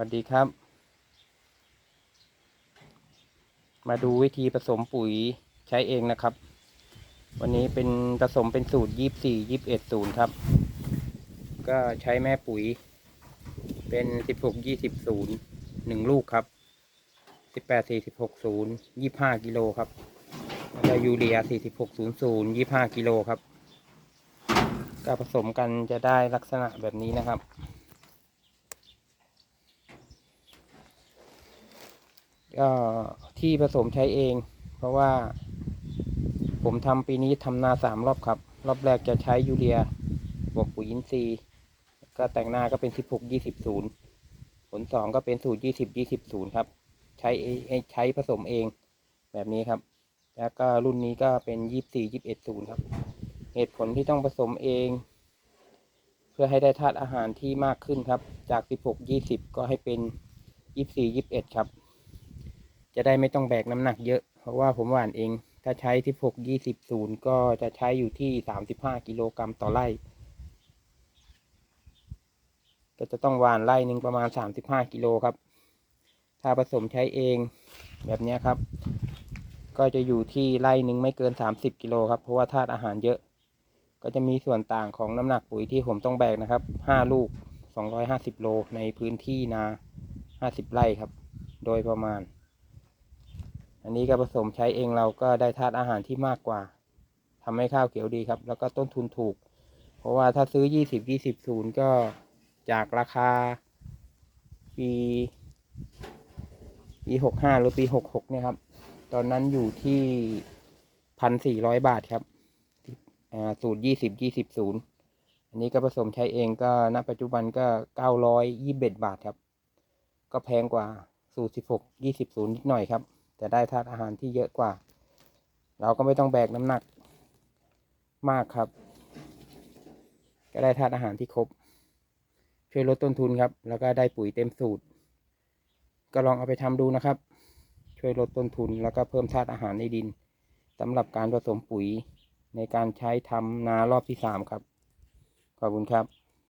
วัสดีครับ มาดูวิธีผสมปุ๋ยใช้เองนะครับ วันนี้เป็นผสมเป็นสูตรยี่สี่ยี่เอ็ดศูนย์ครับ ก็ใช้แม่ปุ๋ย เป็นสิบหกยี่สิบศูนย์หนึ่งลูกครับสิบแปดสี่สิบหกศูนย์ยี่ห้ากิโลครับแล้วยูเรียสี่สิบหกศูนย์ศูนย์ยี่ห้ากิโลครับ ก็ผสมกันจะได้ลักษณะแบบนี้นะครับ ที่ผสมใช้เอง เพราะว่า ผมทำปีนี้ทำนาสามรอบครับ รอบแรกจะใช้ยูเรียบวกปุ๋ยอินทรีย์ ก็แต่งหน้าก็เป็นสิบหกยี่สิบศูนย์ผลสองก็เป็นสูตรยี่สิบยี่สิบศูนย์ครับ ใช้ใช้ผสมเองแบบนี้ครับ แล้วก็รุ่นนี้ก็เป็นยี่สี่ยี่สิบเอ็ดศูนย์ครับ เหตุผลที่ต้องผสมเอง เพื่อให้ได้ธาตุอาหารที่มากขึ้นครับ จากสิบหกยี่สิบก็ให้เป็นยี่สี่ยี่สิบเอ็ดครับ จะได้ไม่ต้องแบกน้ำหนักเยอะ เพราะว่าผมหว่านเอง ถ้าใช้ที่6 20ศูนย์ก็จะใช้อยู่ที่35กิโลกรัมต่อไร่ ก็จะต้องหว่านไร่หนึ่งประมาณ35กิโลครับ ถ้าผสมใช้เองแบบนี้ครับ ก็จะอยู่ที่ไร่หนึ่งไม่เกิน30กิโลครับ เพราะว่าธาตุอาหารเยอะ ก็จะมีส่วนต่างของน้ำหนักปุ๋ยที่ผมต้องแบกนะครับ5ลูก250โลในพื้นที่นา50ไร่ครับ โดยประมาณ อันนี้ก็ผสมใช้เองเราก็ได้ธาตุอาหารที่มากกว่าทำให้ข้าวเขียวดีครับ แล้วก็ต้นทุนถูก เพราะว่าถ้าซื้อยี่สิบยี่สิบศูนย์ก็จากราคา ปีปีหกห้าหรือปีหกหกเนี่ยครับ ตอนนั้นอยู่ที่พันสี่ร้อยบาทครับอ่าสูตรยี่สิบยี่สิบศูนย์อันนี้ก็ผสมใช้เองก็ณปัจจุบันก็เก้าร้อยยี่สิบบาทครับ ก็แพงกว่าสูตรสิบหกยี่สิบศูนย์นิดหน่อยครับ จะได้ธาตุอาหารที่เยอะกว่า เราก็ไม่ต้องแบกน้ำหนักมากครับ ก็ได้ธาตุอาหารที่ครบ ช่วยลดต้นทุนครับ แล้วก็ได้ปุ๋ยเต็มสูตร ก็ลองเอาไปทำดูนะครับ ช่วยลดต้นทุนแล้วก็เพิ่มธาตุอาหารในดินสำหรับการผสมปุ๋ยในการใช้ทำนารอบที่สามครับ ขอบคุณครับ